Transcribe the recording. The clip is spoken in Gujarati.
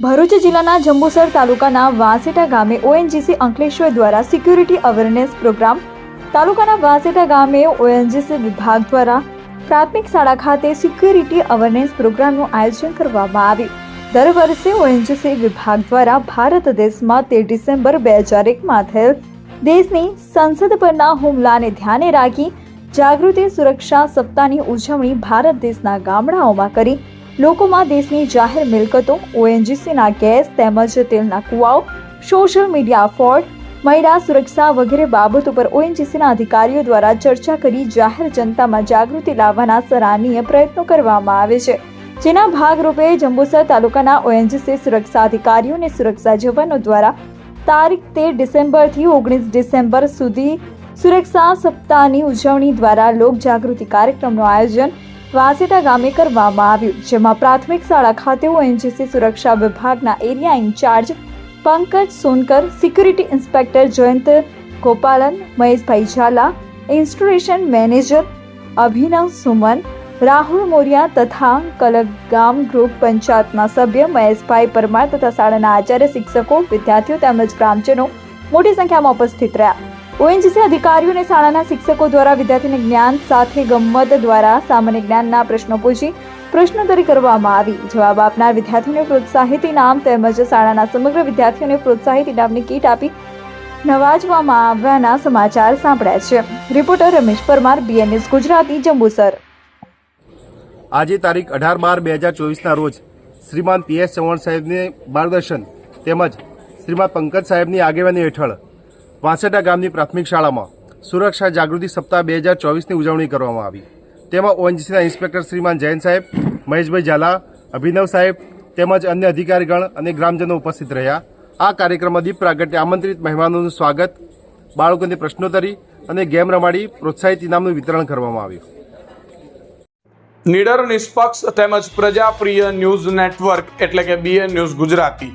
ભરૂચ જિલ્લાના જંબુસર તાલુકાના વાસેટા ગામે ઓએનજીસી અંકલેશ્વર દ્વારા સિક્યુરિટી અવેરનેસ પ્રોગ્રામ તાલુકાના વાસેટા ગામે ઓએનજીસી વિભાગ દ્વારા પ્રાથમિક શાળા ખાતે સિક્યુરિટી અવેરનેસ પ્રોગ્રામનું આયોજન કરવામાં આવ્યું. દર વર્ષે ઓએનજીસી વિભાગ દ્વારા ભારત દેશમાં તેર ડિસેમ્બર બે હજાર એકમાં થયેલ દેશની સંસદ પરના હુમલાને ધ્યાને રાખી જાગૃતિ સુરક્ષા સપ્તાહની ઉજવણી ભારત દેશના ગામડાઓમાં કરી લોકોમાં દેશની જાહેર મિલકતો, ઓએનજીસીના ગેસ તેમજ તેલના કુવાઓ, સોશિયલ મીડિયા ફોર્ડ, મહિલા સુરક્ષા વગેરે બાબતો પર ઓએનજીસીના અધિકારીઓ દ્વારા ચર્ચા કરી જાહેર જનતામાં જાગૃતિ લાવવાના સરાહનીય પ્રયત્નો કરવામાં આવે છે. જેના ભાગરૂપે જંબુસર તાલુકાના ઓએનજીસી સુરક્ષા અધિકારીઓને સુરક્ષા જવાનો દ્વારા તારીખ તેર ડિસેમ્બરથી ઓગણીસ ડિસેમ્બર સુધી સુરક્ષા સપ્તાહની ઉજવણી દ્વારા લોક જાગૃતિ કાર્યક્રમનું આયોજન વાસેટા ગામે કરવામાં આવ્યું, જેમાં પ્રાથમિક શાળા ખાતે ઓએનજીસી સુરક્ષા વિભાગના area incharge Pankaj Sonkar, security inspector Jayant Gopalan, Maheshbhai Jhala, installation manager Abhinav Suman, Rahul Moriya તથા કલગામ ગ્રુપ પંચાયતના સભ્ય મહેશભાઈ પરમાર તથા શાળાના આચાર્ય શિક્ષકો, વિદ્યાર્થીઓ તેમજ ગ્રામજનો મોટી સંખ્યામાં ઉપસ્થિત રહ્યા. ઓએનજીસી અધિકારીઓને શાળાના શિક્ષકો દ્વારા વિદ્યાર્થીને જ્ઞાન સાથે ગમ્મત દ્વારા સામાન્ય જ્ઞાનના પ્રશ્નો પૂછી પ્રશ્નોત્તરી કરવામાં આવી. જવાબ આપનાર વિદ્યાર્થીઓને પ્રોત્સાહિત ઇનામ તેમજ શાળાના સમગ્ર વિદ્યાર્થીઓને પ્રોત્સાહિત ઇનામની કીટ આપી નવાજવામાં આવ્યાના સમાચાર સાંભળ્યા છે. Reporter Ramesh Parmar BNS Gujarati, Jambusar. આજે તારીખ અઢાર બાર બે હજાર ચોવીસના રોજ શ્રીમાન પીએસ ચૌહાણ સાહેબને માર્ગદર્શન તેમજ શ્રીમાન પંકજ સાહેબની આગેવાની હેઠળ વાંસેટા ગામની પ્રાથમિક શાળામાં સુરક્ષા જાગૃતિ સપ્તાહ બે હજાર ચોવીસની ઉજવણી કરવામાં આવી. તેમાં ઓએનજીસીના ઇન્સ્પેક્ટર શ્રીમાન જૈન સાહેબ, મહેશભાઈ ઝાલા, અભિનવ સાહેબ તેમજ અન્ય અધિકારીગણ અને ગ્રામજનો ઉપસ્થિત રહ્યા. આ કાર્યક્રમમાં દીપ પ્રાગટ્ય આમંત્રિત મહેમાનોનું સ્વાગત, બાળકોની પ્રશ્નોત્તરી અને ગેમ રમાડી પ્રોત્સાહિત ઇનામનું વિતરણ કરવામાં આવ્યું. નિડર નિષ્પક્ષ તેમજ પ્રજાપ્રિય ન્યૂઝ નેટવર્ક એટલે કે BN news Gujarati.